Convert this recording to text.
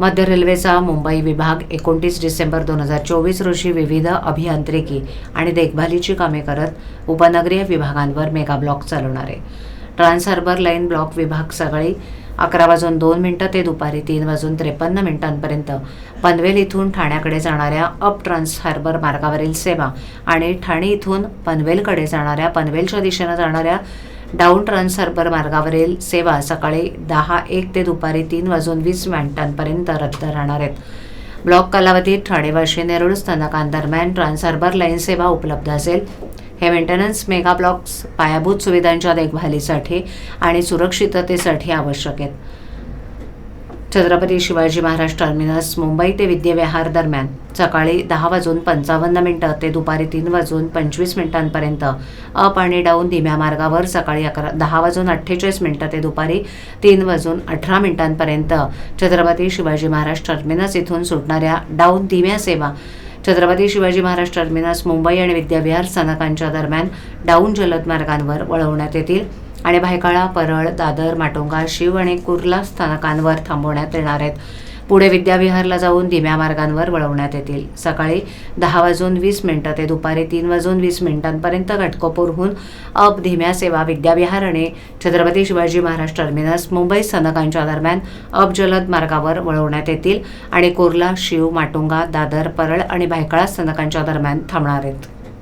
मध्य रेल्वेचा मुंबई विभाग एकोणतीस डिसेंबर दोन हजार चोवीस रोजी विविध अभियांत्रिकी आणि देखभालीची कामे करत उपनगरीय विभागांवर मेगा ब्लॉक चालवणार. आहे ट्रान्स हार्बर लाईन ब्लॉक विभाग सकाळी अकरा वाजून दोन मिनटं ते दुपारी तीन वाजून त्रेपन्न मिनिटांपर्यंत पनवेल इथून ठाण्याकडे जाणाऱ्या अप ट्रान्स हार्बर मार्गावरील सेवा आणि ठाणे इथून पनवेलकडे जाणाऱ्या पनवेलच्या दिशेनं जाणाऱ्या डाऊन ट्रान्स हार्बर मार्गावरील सेवा सकाळी दहा एक ते दुपारी तीन वाजून वीस मिनिटांपर्यंत रद्द राहणार आहेत. ब्लॉक कालावधीत ठाणे वाशी नेरुळ स्थानकांदरम्यान ट्रान्स हार्बर लाईन सेवा उपलब्ध असेल. हे मेंटेनन्स मेगा ब्लॉक्स पायाभूत सुविधांच्या देखभालीसाठी आणि सुरक्षिततेसाठी आवश्यक आहेत. छत्रपती शिवाजी महाराज टर्मिनस मुंबई ते विद्याविहार दरम्यान सकाळी दहा वाजून पंचावन्न मिनटं ते दुपारी तीन वाजून पंचवीस मिनिटांपर्यंत अप आणि डाऊन धीम्या मार्गावर सकाळी अकरा दहा वाजून अठ्ठेचाळीस मिनटं ते दुपारी तीन वाजून अठरा मिनिटांपर्यंत छत्रपती शिवाजी महाराज टर्मिनस इथून सुटणाऱ्या डाऊन धीम्या सेवा छत्रपती शिवाजी महाराज टर्मिनस मुंबई आणि विद्याविहार स्थानकांच्या दरम्यान डाऊन जलद मार्गांवर वळवण्यात येतील. आणि भायखळा परळ दादर माटुंगा शिव आणि कुर्ला स्थानकांवर थांबवण्यात येणार आहेत. पुढे विद्याविहारला जाऊन धीम्या मार्गांवर वळवण्यात येतील. सकाळी दहा वाजून वीस मिनिटं ते दुपारी तीन वाजून वीस मिनिटांपर्यंत घटकोपूरहून अप धीम्या सेवा विद्याविहार आणि छत्रपती शिवाजी महाराज टर्मिनस मुंबई स्थानकांच्या दरम्यान अप जलद मार्गावर वळवण्यात येतील आणि कुर्ला शिव माटुंगा दादर परळ आणि भायखळा स्थानकांच्या दरम्यान थांबणार आहेत.